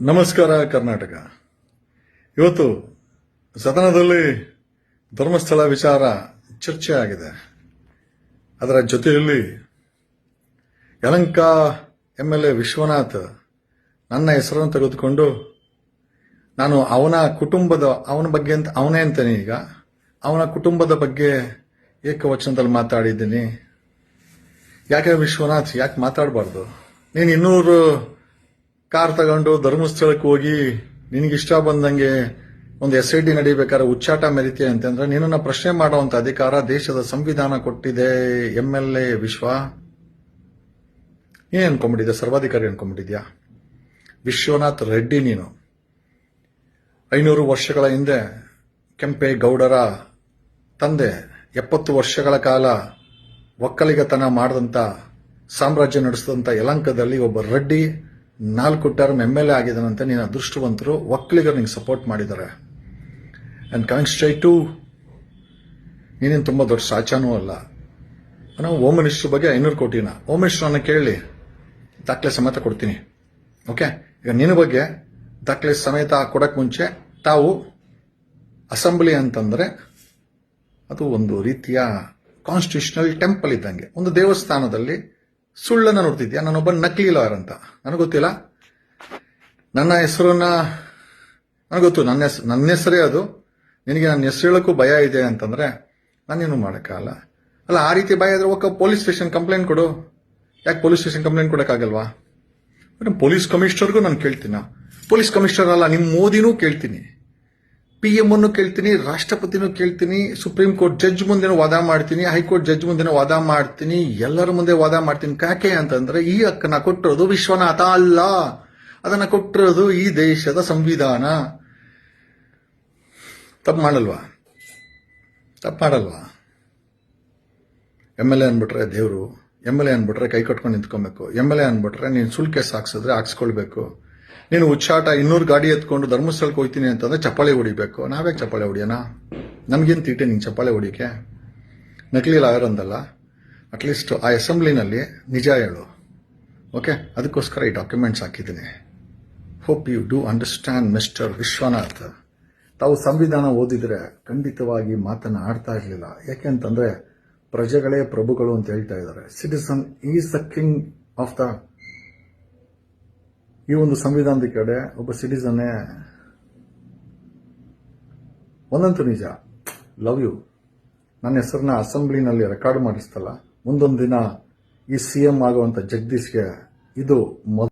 ನಮಸ್ಕಾರ, ಕರ್ನಾಟಕ. ಇವತ್ತು ಸದನದಲ್ಲಿ ಧರ್ಮಸ್ಥಳ ವಿಚಾರ ಚರ್ಚೆ ಆಗಿದೆ ಅದರ ಜೊತೆಯಲ್ಲಿ Yelahanka M L A Vishwanath ನನ್ನ ಹೆಸರನ್ನು ತೆಗೆದುಕೊಂಡು, ನಾನು ಅವನ ಕುಟುಂಬದ, ಅವನ ಬಗ್ಗೆ ಅಂತ, ಅವನೇ ಅಂತಾನೆ ಈಗ. ಅವನ ಕುಟುಂಬದ ಬಗ್ಗೆ ಏಕವಚನದಲ್ಲಿ ಮಾತಾಡಿದ್ದೀನಿ. ಯಾಕೆ ವಿಶ್ವನಾಥ್? ಯಾಕೆ ಮಾತಾಡಬಾರ್ದು? ನೀನು ಇನ್ನೂರು ಕಾರ್ ತಗೊಂಡು ಧರ್ಮಸ್ಥಳಕ್ಕೆ ಹೋಗಿ ನಿನಗಿಷ್ಟ ಬಂದಂಗೆ ಒಂದು ಎಸ್ ಐ ಡಿ ನಡಿಬೇಕಾದ್ರೆ ಉಚ್ಚಾಟ ಮೆರಿತೀಯ ಅಂತಂದ್ರೆ ನಿನ್ನನ್ನು ಪ್ರಶ್ನೆ ಮಾಡುವಂತ ಅಧಿಕಾರ ದೇಶದ ಸಂವಿಧಾನ ಕೊಟ್ಟಿದೆ, ಎಂ ಎಲ್ ಎ ವಿಶ್ವ. ಏನ್ ಅನ್ಕೊಂಡ್ಬಿಟ್ಟಿದ್ಯಾ? ಸರ್ವಾಧಿಕಾರಿ ಅನ್ಕೊಂಡ್ಬಿಟ್ಟಿದ್ಯಾ? ವಿಶ್ವನಾಥ್ ರೆಡ್ಡಿ ನೀನು. ಐನೂರು ವರ್ಷಗಳ ಹಿಂದೆ ಕೆಂಪೇಗೌಡರ ತಂದೆ, ಎಪ್ಪತ್ತು ವರ್ಷಗಳ ಕಾಲ ಒಕ್ಕಲಿಗತನ ಮಾಡಿದಂಥ ಸಾಮ್ರಾಜ್ಯ ನಡೆಸಿದಂಥ ಯಲಂಕದಲ್ಲಿ ಒಬ್ಬ ರೆಡ್ಡಿ ನಾಲ್ಕು ಟರ್ಮ್ ಎಂ ಎಲ್ ಎ ಆಗಿದ್ದಾನಂತೆ, ನೀನು ಅದೃಷ್ಟವಂತರು, ಒಕ್ಕಲಿಗರು ನಿಂಗೆ ಸಪೋರ್ಟ್ ಮಾಡಿದ್ದಾರೆ. ಆ್ಯಂಡ್ ಕಮಿಂಗ್ ಸ್ಟ್ರೈಟ್ ಟು ನೀನೇನು ತುಂಬ ದೊಡ್ಡ ಸಾಚಾನೂ ಅಲ್ಲ. ನಾವು ಹೋಮ್ ಮಿನಿಸ್ಟರ್ ಬಗ್ಗೆ ಐನೂರು ಕೋಟಿನ. ಹೋಮ್ ಮಿನಿಸ್ಟ್ರನ್ನ ಕೇಳಿ, ದಾಖಲೆ ಸಮೇತ ಕೊಡ್ತೀನಿ. ಓಕೆ ಈಗ ನಿನ್ನ ಬಗ್ಗೆ ದಾಖಲೆ ಸಮೇತ ಕೊಡಕ್ಕೆ ಮುಂಚೆ ತಾವು ಅಸೆಂಬ್ಲಿ ಅಂತಂದರೆ ಅದು ಒಂದು ರೀತಿಯ ಕಾನ್ಸ್ಟಿಟ್ಯೂಷನಲ್ ಟೆಂಪಲ್ ಇದ್ದಂಗೆ. ಒಂದು ದೇವಸ್ಥಾನದಲ್ಲಿ ಸುಳ್ಳನ್ನ ನೋಡ್ತಿದ್ಯಾ? ನಾನೊಬ್ಬ ನಕಲಿ ಲಾಯರ್ ಅಂತ. ನನಗೆ ಗೊತ್ತಿಲ್ಲ. ನನ್ನ ಹೆಸರನ್ನ, ನನಗೆ ಗೊತ್ತು, ನನ್ನ ಹೆಸ್, ನನ್ನ ಹೆಸರೇ ಅದು. ನಿನಗೆ ನನ್ನ ಹೆಸರು ಹೇಳೋಕ್ಕೂ ಭಯ ಇದೆ ಅಂತಂದ್ರೆ, ನಾನೇನು ಮಾಡೋಕ್ಕಾಗಲ್ಲ ಅಲ್ಲ, ಆ ರೀತಿ ಭಯ ಇದ್ರೆ ಒಕ್ಕ ಪೊಲೀಸ್ ಸ್ಟೇಷನ್ ಕಂಪ್ಲೇಂಟ್ ಕೊಡು. ಯಾಕೆ ಪೊಲೀಸ್ ಸ್ಟೇಷನ್ ಕಂಪ್ಲೇಂಟ್ ಕೊಡೋಕ್ಕಾಗಲ್ವಾ? ಮೇಡಮ್ ಪೊಲೀಸ್ ಕಮಿಷನರ್ಗೂ ನಾನು ಕೇಳ್ತೀನಿ. ಪೊಲೀಸ್ ಕಮಿಷನರ್ ಅಲ್ಲ ನಿಮ್ಮ ಮೋದಿನೂ ಕೇಳ್ತೀನಿ. ಪಿ ಎಂ ಅನ್ನು ಕೇಳ್ತೀನಿ, ರಾಷ್ಟ್ರಪತಿನೂ ಕೇಳ್ತೀನಿ ಸುಪ್ರೀಂ ಕೋರ್ಟ್ ಜಡ್ಜ್ ಮುಂದೆನೂ ವಾದ ಮಾಡ್ತೀನಿ ಹೈಕೋರ್ಟ್ ಜಡ್ಜ್ ಮುಂದೆನೂ ವಾದ ಮಾಡ್ತೀನಿ, ಎಲ್ಲರ ಮುಂದೆ ವಾದ ಮಾಡ್ತೀನಿ. ಕಾಕೆ ಅಂತಂದ್ರೆ ಈ ಹಕ್ಕನ್ನ ಕೊಟ್ಟಿರೋದು ವಿಶ್ವನಾಥ ಅಲ್ಲ. ಅದನ್ನ ಕೊಟ್ಟಿರೋದು ಈ ದೇಶದ ಸಂವಿಧಾನ. ತಪ್ಪು ಮಾಡಲ್ವಾ? ತಪ್ಪು ಮಾಡಲ್ವಾ? ಎಂ ಎಲ್ ಎ ಅನ್ಬಿಟ್ರೆ ದೇವರು ಎಂ ಎಲ್ ಎ ಅನ್ಬಿಟ್ರೆ ಕೈ ಕಟ್ಕೊಂಡು ನಿಂತ್ಕೊಬೇಕು. ಎಂ ಎಲ್ ಎ ಅನ್ಬಿಟ್ರೆ ನೀನು ಸುಲ್ ಕೇಸ್ ಹಾಕ್ಸಿದ್ರೆ ಹಾಕ್ಸ್ಕೊಳ್ಬೇಕು. ನೀನು ಉಚ್ಚಾಟ ಇನ್ನೂರು ಗಾಡಿ ಎತ್ಕೊಂಡು ಧರ್ಮಸ್ಥಳಕ್ಕೆ ಹೋಗ್ತೀನಿ ಅಂತಂದ್ರೆ ಚಪ್ಪಾಳೆ ಹೊಡಿಬೇಕು. ನಾವ್ಯಾಕೆ ಚಪ್ಪಾಳೆ ಹೊಡಿಯೋಣ? ನಮ್ಗೇನು ತೀಟೆ ನಿಂಗೆ ಚಪ್ಪಾಳೆ ಹೊಡಿಕೆ ನಕಲಿ ಲಾಯರ್ ಅಂದಲ್ಲ ಅಟ್ಲೀಸ್ಟ್ ಆ ಅಸೆಂಬ್ಲಿನಲ್ಲಿ ನಿಜ ಹೇಳು. ಓಕೆ ಅದಕ್ಕೋಸ್ಕರ ಈ ಡಾಕ್ಯುಮೆಂಟ್ಸ್ ಹಾಕಿದ್ದೀನಿ. Hope you do understand mister Vishwanath. ತಾವು ಸಂವಿಧಾನ ಓದಿದ್ರೆ ಖಂಡಿತವಾಗಿ ಮಾತನ್ನು ಆಡ್ತಾ ಇರಲಿಲ್ಲ. ಯಾಕೆಂತಂದ್ರೆ ಪ್ರಜೆಗಳೇ ಪ್ರಭುಗಳು ಅಂತ ಹೇಳ್ತಾ ಇದ್ದಾರೆ. Citizen is the king of the ಈ ಒಂದು ಸಂವಿಧಾನದ ಕಡೆ ಒಬ್ಬ ಸಿಟಿಸನ್ನೇ ಒಂದಂತೂ ನಿಜ ಲವ್ ಯು ನನ್ನ ಹೆಸರನ್ನ ಅಸೆಂಬ್ಲಿನಲ್ಲಿ ರೆಕಾರ್ಡ್ ಮಾಡಿಸ್ತಲ್ಲ ಮುಂದೊಂದು ದಿನ ಈ ಸಿ ಎಂ ಆಗುವಂತ ಜಗದೀಶ್ಗೆ ಇದು